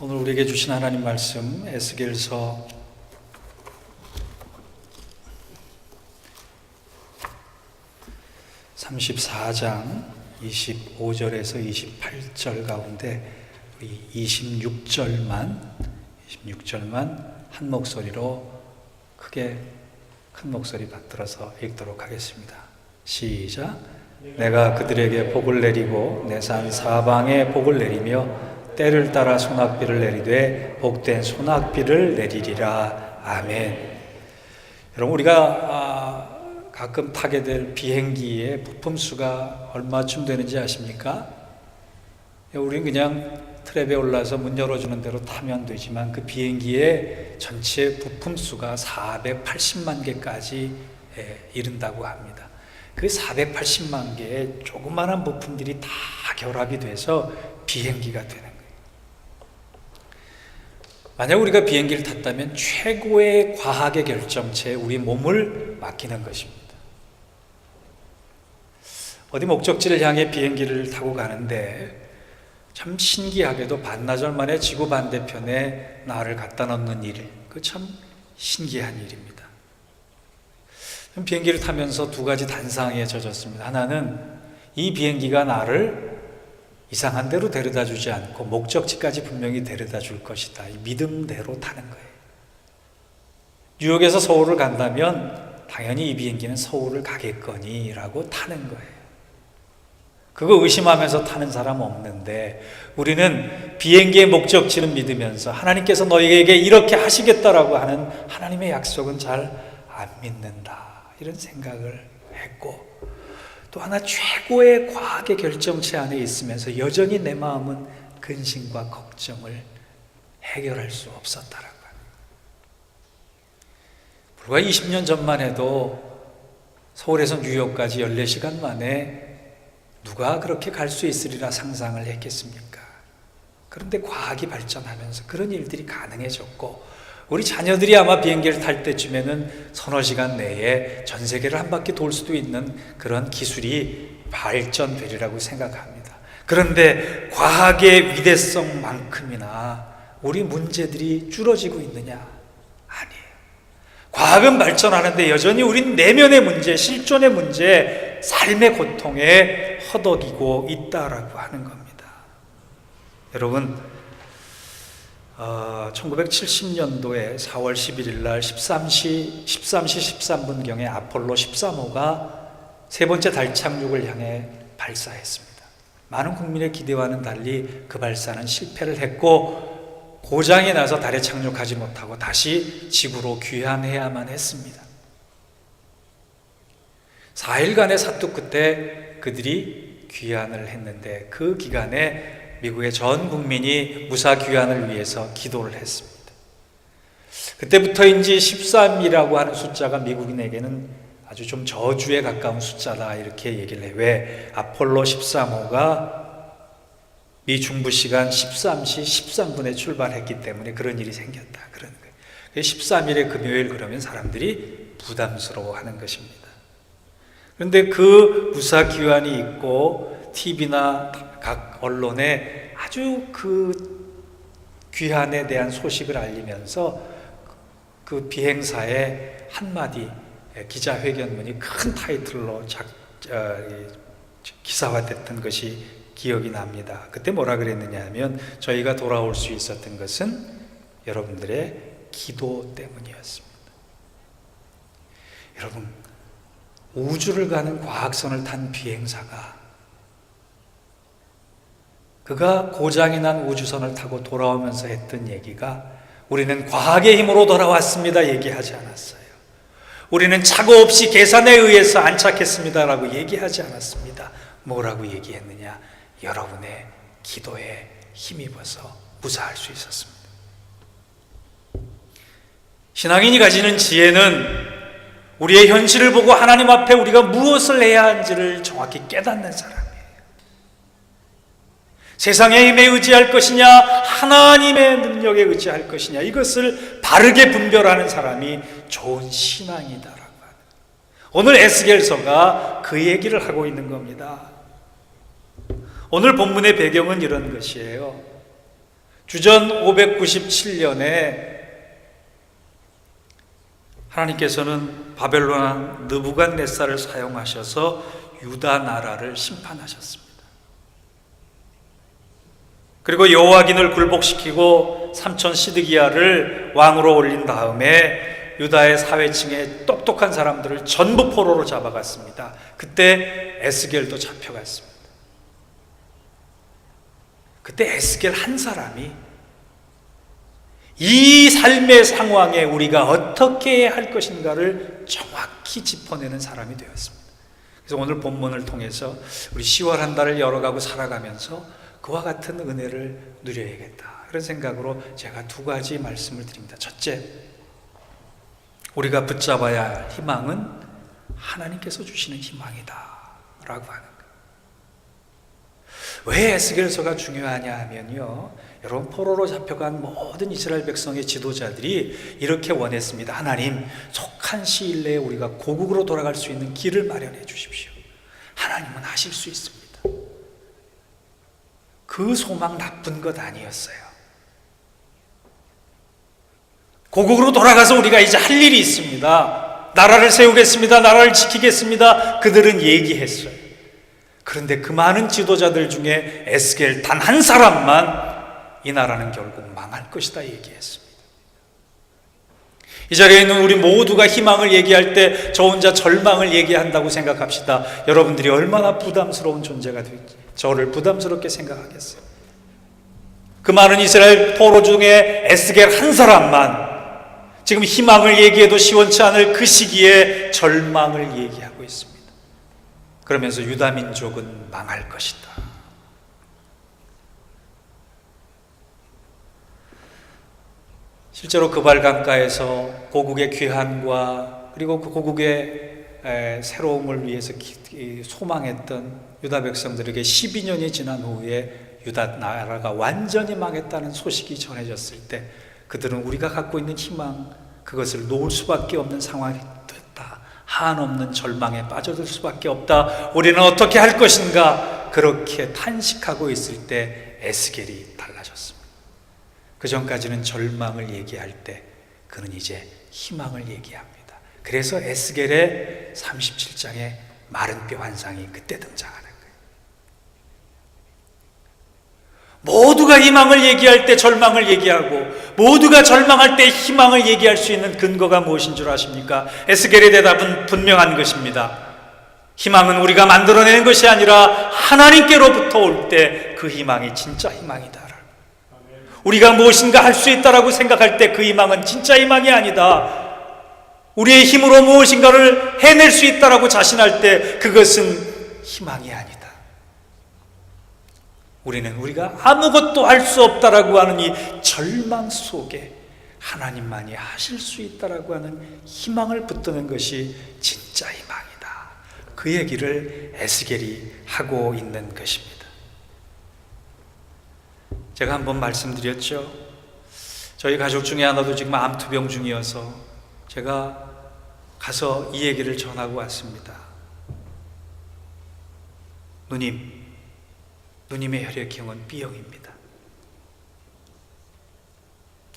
오늘 우리에게 주신 하나님 말씀 에스겔서 34장 25절에서 28절 가운데 우리 26절만 26절만 한 목소리로 크게 큰 목소리 받들어서 읽도록 하겠습니다. 시작. 내가 그들에게 복을 내리고 내 산 사방에 복을 내리며 때를 따라 소낙비를 내리되 복된 소낙비를 내리리라. 아멘. 여러분 우리가 아, 가끔 타게 될 비행기의 부품 수가 얼마쯤 되는지 아십니까? 우리는 그냥 트랩에 올라서 문 열어주는 대로 타면 되지만 그 비행기의 전체 부품 수가 480만 개까지 예, 이른다고 합니다. 그 480만 개의 조그마한 부품들이 다 결합이 돼서 비행기가 되는. 만약 우리가 비행기를 탔다면 최고의 과학의 결정체에 우리 몸을 맡기는 것입니다. 어디 목적지를 향해 비행기를 타고 가는데 참 신기하게도 반나절 만에 지구 반대편에 나를 갖다 놓는 일, 그 참 신기한 일입니다. 비행기를 타면서 두 가지 단상에 젖었습니다. 하나는 이 비행기가 나를 이상한 데로 데려다 주지 않고 목적지까지 분명히 데려다 줄 것이다. 이 믿음대로 타는 거예요. 뉴욕에서 서울을 간다면 당연히 이 비행기는 서울을 가겠거니라고 타는 거예요. 그거 의심하면서 타는 사람 없는데 우리는 비행기의 목적지는 믿으면서 하나님께서 너희에게 이렇게 하시겠다라고 하는 하나님의 약속은 잘 안 믿는다. 이런 생각을 했고 또 하나 최고의 과학의 결정체 안에 있으면서 여전히 내 마음은 근심과 걱정을 해결할 수 없었다라고 합니다. 불과 20년 전만 해도 서울에서 뉴욕까지 14시간 만에 누가 그렇게 갈 수 있으리라 상상을 했겠습니까? 그런데 과학이 발전하면서 그런 일들이 가능해졌고 우리 자녀들이 아마 비행기를 탈 때쯤에는 서너 시간 내에 전 세계를 한 바퀴 돌 수도 있는 그런 기술이 발전되리라고 생각합니다. 그런데 과학의 위대성만큼이나 우리 문제들이 줄어지고 있느냐? 아니에요. 과학은 발전하는데 여전히 우린 내면의 문제, 실존의 문제, 삶의 고통에 허덕이고 있다라고 하는 겁니다. 여러분, 어, 1970년도에 4월 11일 날 13시 13시 13분경에 아폴로 13호가 세 번째 달 착륙을 향해 발사했습니다. 많은 국민의 기대와는 달리 그 발사는 실패를 했고 고장이 나서 달에 착륙하지 못하고 다시 지구로 귀환해야만 했습니다. 4일간의 사투 끝에 그들이 귀환을 했는데 그 기간에 미국의 전 국민이 무사 귀환을 위해서 기도를 했습니다. 그때부터인지 13이라고 하는 숫자가 미국인에게는 아주 좀 저주에 가까운 숫자다 이렇게 얘기를 해. 왜 아폴로 13호가 미 중부 시간 13시 13분에 출발했기 때문에 그런 일이 생겼다. 그런 거예요. 13일의 금요일 그러면 사람들이 부담스러워하는 것입니다. 그런데 그 무사 기환이 있고 TV나 각 언론에 아주 그 귀환에 대한 소식을 알리면서 그 비행사의 한마디 기자회견문이 큰 타이틀로 작, 어, 기사화됐던 것이 기억이 납니다. 그때 뭐라 그랬느냐 하면 저희가 돌아올 수 있었던 것은 여러분들의 기도 때문이었습니다. 여러분, 우주를 가는 과학선을 탄 비행사가 그가 고장이 난 우주선을 타고 돌아오면서 했던 얘기가 우리는 과학의 힘으로 돌아왔습니다. 얘기하지 않았어요. 우리는 착오 없이 계산에 의해서 안착했습니다라고 얘기하지 않았습니다. 뭐라고 얘기했느냐? 여러분의 기도에 힘입어서 무사할 수 있었습니다. 신앙인이 가지는 지혜는 우리의 현실을 보고 하나님 앞에 우리가 무엇을 해야 하는지를 정확히 깨닫는 사람이에요. 세상의 힘에 의지할 것이냐, 하나님의 능력에 의지할 것이냐, 이것을 바르게 분별하는 사람이 좋은 신앙이다라고 하는. 오늘 에스겔서가 그 얘기를 하고 있는 겁니다. 오늘 본문의 배경은 이런 것이에요. 주전 597년에 하나님께서는 바벨론 왕 느부갓네살을 사용하셔서 유다 나라를 심판하셨습니다. 그리고 여호와긴을 굴복시키고 삼촌 시드기야를 왕으로 올린 다음에 유다의 사회층의 똑똑한 사람들을 전부 포로로 잡아갔습니다. 그때 에스겔도 잡혀갔습니다. 그때 에스겔 한 사람이 이 삶의 상황에 우리가 어떻게 할 것인가를 정확히 짚어내는 사람이 되었습니다. 그래서 오늘 본문을 통해서 우리 10월 한 달을 열어가고 살아가면서 그와 같은 은혜를 누려야겠다. 그런 생각으로 제가 두 가지 말씀을 드립니다. 첫째, 우리가 붙잡아야 할 희망은 하나님께서 주시는 희망이다. 라고 하는 거예요. 왜 에스겔서가 중요하냐 하면요. 여러분 포로로 잡혀간 모든 이스라엘 백성의 지도자들이 이렇게 원했습니다. 하나님 속한 시일 내에 우리가 고국으로 돌아갈 수 있는 길을 마련해 주십시오. 하나님은 하실 수 있습니다. 그 소망 나쁜 것 아니었어요. 고국으로 돌아가서 우리가 이제 할 일이 있습니다. 나라를 세우겠습니다. 나라를 지키겠습니다. 그들은 얘기했어요. 그런데 그 많은 지도자들 중에 에스겔 단 한 사람만 이 나라는 결국 망할 것이다 얘기했습니다. 이 자리에 있는 우리 모두가 희망을 얘기할 때 저 혼자 절망을 얘기한다고 생각합시다. 여러분들이 얼마나 부담스러운 존재가 될지 저를 부담스럽게 생각하겠어요. 그 많은 이스라엘 포로 중에 에스겔 한 사람만 지금 희망을 얘기해도 시원치 않을 그 시기에 절망을 얘기하고 있습니다. 그러면서 유다 민족은 망할 것이다. 실제로 그발 강가에서 고국의 귀환과 그리고 그 고국의 에, 새로움을 위해서 소망했던 유다 백성들에게 12년이 지난 후에 유다 나라가 완전히 망했다는 소식이 전해졌을 때 그들은 우리가 갖고 있는 희망 그것을 놓을 수밖에 없는 상황이 됐다. 한없는 절망에 빠져들 수밖에 없다. 우리는 어떻게 할 것인가? 그렇게 탄식하고 있을 때 에스겔이 달라졌습니다. 그 전까지는 절망을 얘기할 때 그는 이제 희망을 얘기합니다. 그래서 에스겔의 37장의 마른 뼈 환상이 그때 등장하는 거예요. 모두가 희망을 얘기할 때 절망을 얘기하고 모두가 절망할 때 희망을 얘기할 수 있는 근거가 무엇인 줄 아십니까? 에스겔의 대답은 분명한 것입니다. 희망은 우리가 만들어내는 것이 아니라 하나님께로부터 올 때 그 희망이 진짜 희망이다. 우리가 무엇인가 할 수 있다라고 생각할 때 그 희망은 진짜 희망이 아니다. 우리의 힘으로 무엇인가를 해낼 수 있다라고 자신할 때 그것은 희망이 아니다. 우리는 우리가 아무것도 할 수 없다라고 하는 이 절망 속에 하나님만이 하실 수 있다라고 하는 희망을 붙드는 것이 진짜 희망이다. 그 얘기를 에스겔이 하고 있는 것입니다. 제가 한번 말씀드렸죠. 저희 가족 중에 하나도 지금 암투병 중이어서 제가 가서 이 얘기를 전하고 왔습니다. 누님, 누님의 혈액형은 B형입니다.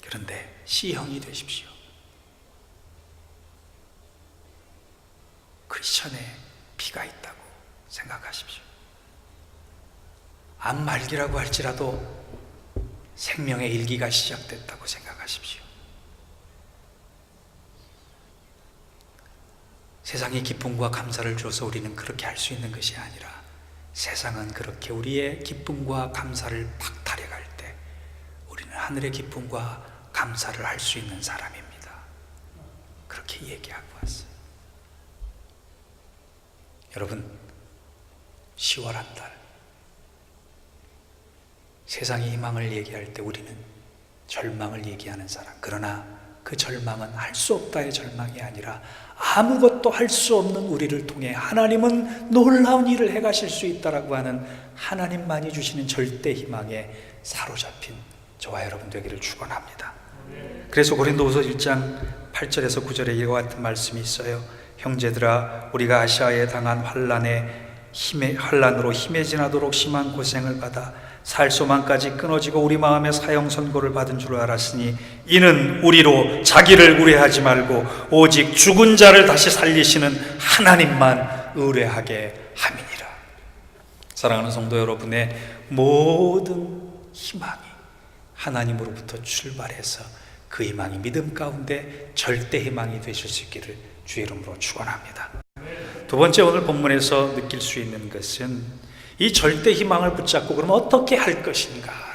그런데 C형이 되십시오. 크리스천의 피가 있다고 생각하십시오. 암 말기라고 할지라도 생명의 일기가 시작됐다고 생각하십시오. 세상의 기쁨과 감사를 줘서 우리는 그렇게 할 수 있는 것이 아니라 세상은 그렇게 우리의 기쁨과 감사를 박탈해 갈 때 우리는 하늘의 기쁨과 감사를 할 수 있는 사람입니다. 그렇게 얘기하고 왔어요. 여러분, 10월 한 달. 세상의 희망을 얘기할 때 우리는 절망을 얘기하는 사람. 그러나 그 절망은 할 수 없다의 절망이 아니라 아무것도 할 수 없는 우리를 통해 하나님은 놀라운 일을 해 가실 수 있다라고 하는 하나님만이 주시는 절대 희망에 사로잡힌 저와 여러분 되기를 축원합니다. 그래서 고린도후서 1장 8절에서 9절에 이와 같은 말씀이 있어요. 형제들아 우리가 아시아에 당한 환란에 힘의 환란으로 힘에 지나도록 심한 고생을 받아 살소만까지 끊어지고 우리 마음에 사형 선고를 받은 줄 알았으니 이는 우리로 자기를 의뢰하지 말고 오직 죽은 자를 다시 살리시는 하나님만 의뢰하게 함이니라. 사랑하는 성도 여러분의 모든 희망이 하나님으로부터 출발해서 그 희망이 믿음 가운데 절대 희망이 되실 수 있기를 주의 이름으로 축원합니다. 두 번째 오늘 본문에서 느낄 수 있는 것은 이 절대 희망을 붙잡고 그러면 어떻게 할 것인가라고.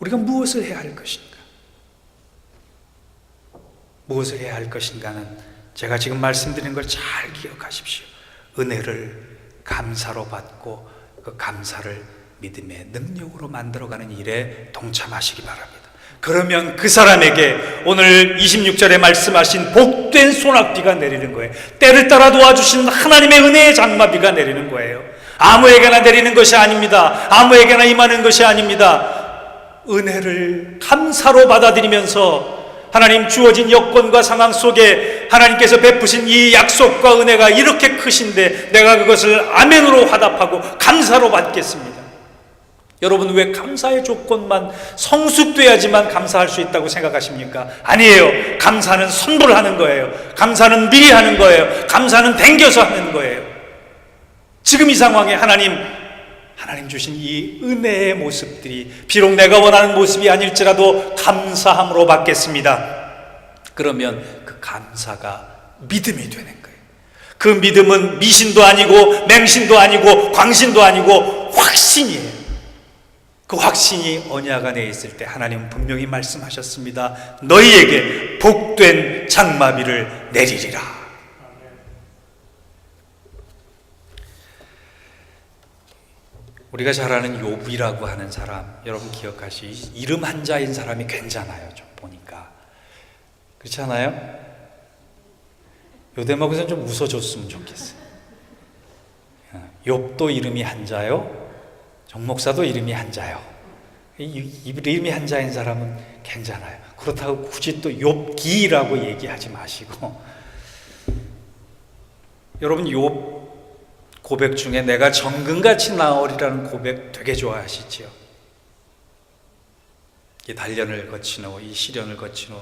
우리가 무엇을 해야 할 것인가? 무엇을 해야 할 것인가는 제가 지금 말씀드린 걸 잘 기억하십시오. 은혜를 감사로 받고 그 감사를 믿음의 능력으로 만들어가는 일에 동참하시기 바랍니다. 그러면 그 사람에게 오늘 26절에 말씀하신 복된 소낙비가 내리는 거예요. 때를 따라 도와주신 하나님의 은혜의 장마비가 내리는 거예요. 아무에게나 내리는 것이 아닙니다. 아무에게나 임하는 것이 아닙니다. 은혜를 감사로 받아들이면서 하나님 주어진 여건과 상황 속에 하나님께서 베푸신 이 약속과 은혜가 이렇게 크신데 내가 그것을 아멘으로 화답하고 감사로 받겠습니다. 여러분 왜 감사의 조건만 성숙돼야지만 감사할 수 있다고 생각하십니까? 아니에요. 감사는 선불 하는 거예요. 감사는 미리 하는 거예요. 감사는 댕겨서 하는 거예요. 지금 이 상황에 하나님 하나님 주신 이 은혜의 모습들이 비록 내가 원하는 모습이 아닐지라도 감사함으로 받겠습니다. 그러면 그 감사가 믿음이 되는 거예요. 그 믿음은 미신도 아니고 맹신도 아니고 광신도 아니고 확신이에요. 그 확신이 언약 안에 있을 때 하나님은 분명히 말씀하셨습니다. 너희에게 복된 장마비를 내리리라. 우리가 잘 아는 요비라고 하는 사람 여러분 기억하시? 이름 한자인 사람이 괜찮아요 좀 보니까. 그렇지 않아요? 요 대목에서는 좀 웃어줬으면 좋겠어요. 욥도 이름이 한자요? 정목사도 이름이 한자요? 이 이름이 한자인 사람은 괜찮아요. 그렇다고 굳이 또 욥기라고 얘기하지 마시고. 여러분 욥 고백 중에 내가 정금같이 나오리라는 고백 되게 좋아하시지요. 이 단련을 거친 후, 이 시련을 거친 후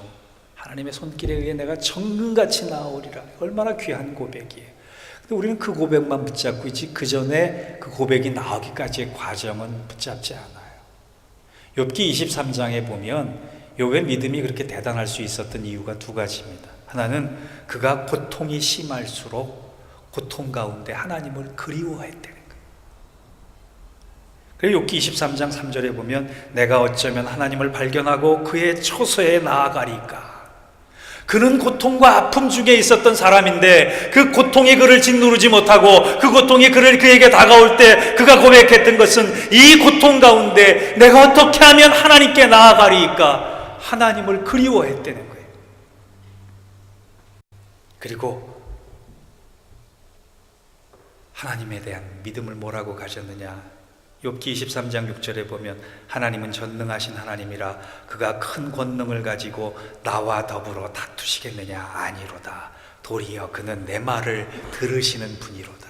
하나님의 손길에 의해 내가 정금같이 나오리라. 얼마나 귀한 고백이에요. 근데 우리는 그 고백만 붙잡고 있지 그 전에 그 고백이 나오기까지의 과정은 붙잡지 않아요. 욥기 23장에 보면 욥의 믿음이 그렇게 대단할 수 있었던 이유가 두 가지입니다. 하나는 그가 고통이 심할수록 고통 가운데 하나님을 그리워했다는 거예요. 욥기 23장 3절에 보면 내가 어쩌면 하나님을 발견하고 그의 처소에 나아가리까. 그는 고통과 아픔 중에 있었던 사람인데 그 고통이 그를 짓누르지 못하고 그 고통이 그를 그에게 다가올 때 그가 고백했던 것은 이 고통 가운데 내가 어떻게 하면 하나님께 나아가리까 하나님을 그리워했다는 거예요. 그리고 하나님에 대한 믿음을 뭐라고 가졌느냐? 욥기 23장 6절에 보면 하나님은 전능하신 하나님이라 그가 큰 권능을 가지고 나와 더불어 다투시겠느냐? 아니로다. 도리어 그는 내 말을 들으시는 분이로다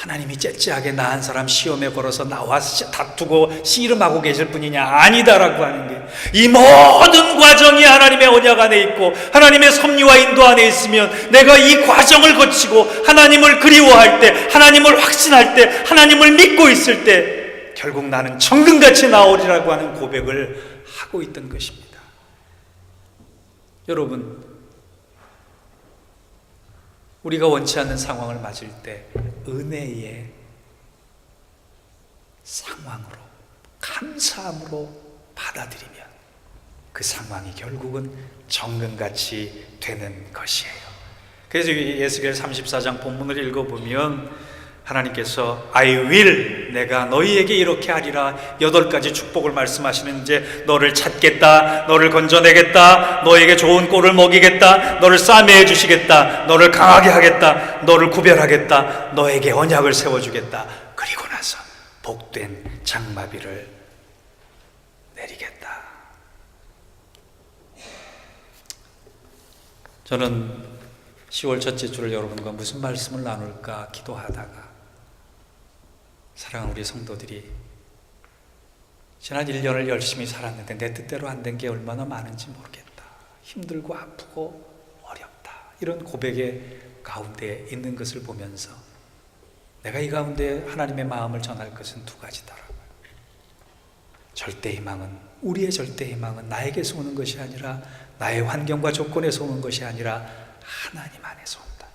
하나님이 째째하게 나한 사람 시험에 걸어서 나와 다투고 씨름하고 계실 분이냐 아니다라고 하는 게 이 모든 과정이 하나님의 언약 안에 있고 하나님의 섭리와 인도 안에 있으면 내가 이 과정을 거치고 하나님을 그리워할 때 하나님을 확신할 때 하나님을 믿고 있을 때 결국 나는 정금같이 나오리라고 하는 고백을 하고 있던 것입니다. 여러분 우리가 원치 않는 상황을 맞을 때 은혜의 상황으로 감사함으로 받아들이면 그 상황이 결국은 정금같이 되는 것이에요. 그래서 예수겔 34장 본문을 읽어보면 하나님께서 I will 내가 너희에게 이렇게 하리라. 여덟 가지 축복을 말씀하시는 이제 너를 찾겠다. 너를 건져내겠다. 너에게 좋은 꼴을 먹이겠다. 너를 싸매해 주시겠다. 너를 강하게 하겠다. 너를 구별하겠다. 너에게 언약을 세워주겠다. 그리고 나서 복된 장마비를 내리겠다. 저는 10월 첫째 주를 여러분과 무슨 말씀을 나눌까 기도하다가 사랑하는 우리 성도들이 지난 1년을 열심히 살았는데 내 뜻대로 안 된 게 얼마나 많은지 모르겠다. 힘들고 아프고 어렵다. 이런 고백의 가운데 있는 것을 보면서 내가 이 가운데 하나님의 마음을 전할 것은 두 가지더라고요. 절대 희망은 우리의 절대 희망은 나에게서 오는 것이 아니라 나의 환경과 조건에서 오는 것이 아니라 하나님 안에서 온다.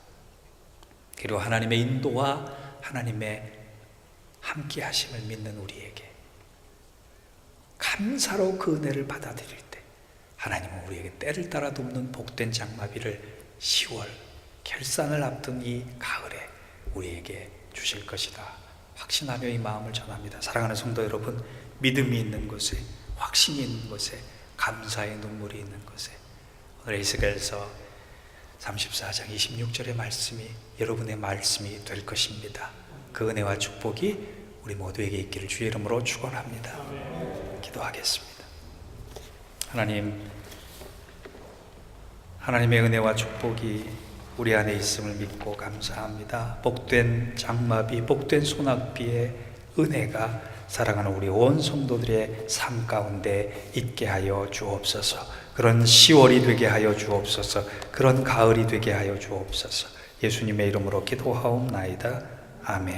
그리고 하나님의 인도와 하나님의 함께 하심을 믿는 우리에게 감사로 그 은혜를 받아들일 때 하나님은 우리에게 때를 따라 돕는 복된 장마비를 10월 결산을 앞둔 이 가을에 우리에게 주실 것이다. 확신하며 이 마음을 전합니다. 사랑하는 성도 여러분, 믿음이 있는 곳에, 확신이 있는 곳에, 감사의 눈물이 있는 곳에 오늘 에스겔서 34장 26절의 말씀이 여러분의 말씀이 될 것입니다. 그 은혜와 축복이 우리 모두에게 있기를 주의 이름으로 축원합니다. 기도하겠습니다. 하나님, 하나님의 은혜와 축복이 우리 안에 있음을 믿고 감사합니다. 복된 장마비, 복된 소낙비의 은혜가 사랑하는 우리 온 성도들의 삶 가운데 있게 하여 주옵소서. 그런 10월이 되게 하여 주옵소서. 그런 가을이 되게 하여 주옵소서. 예수님의 이름으로 기도하옵나이다. 아멘.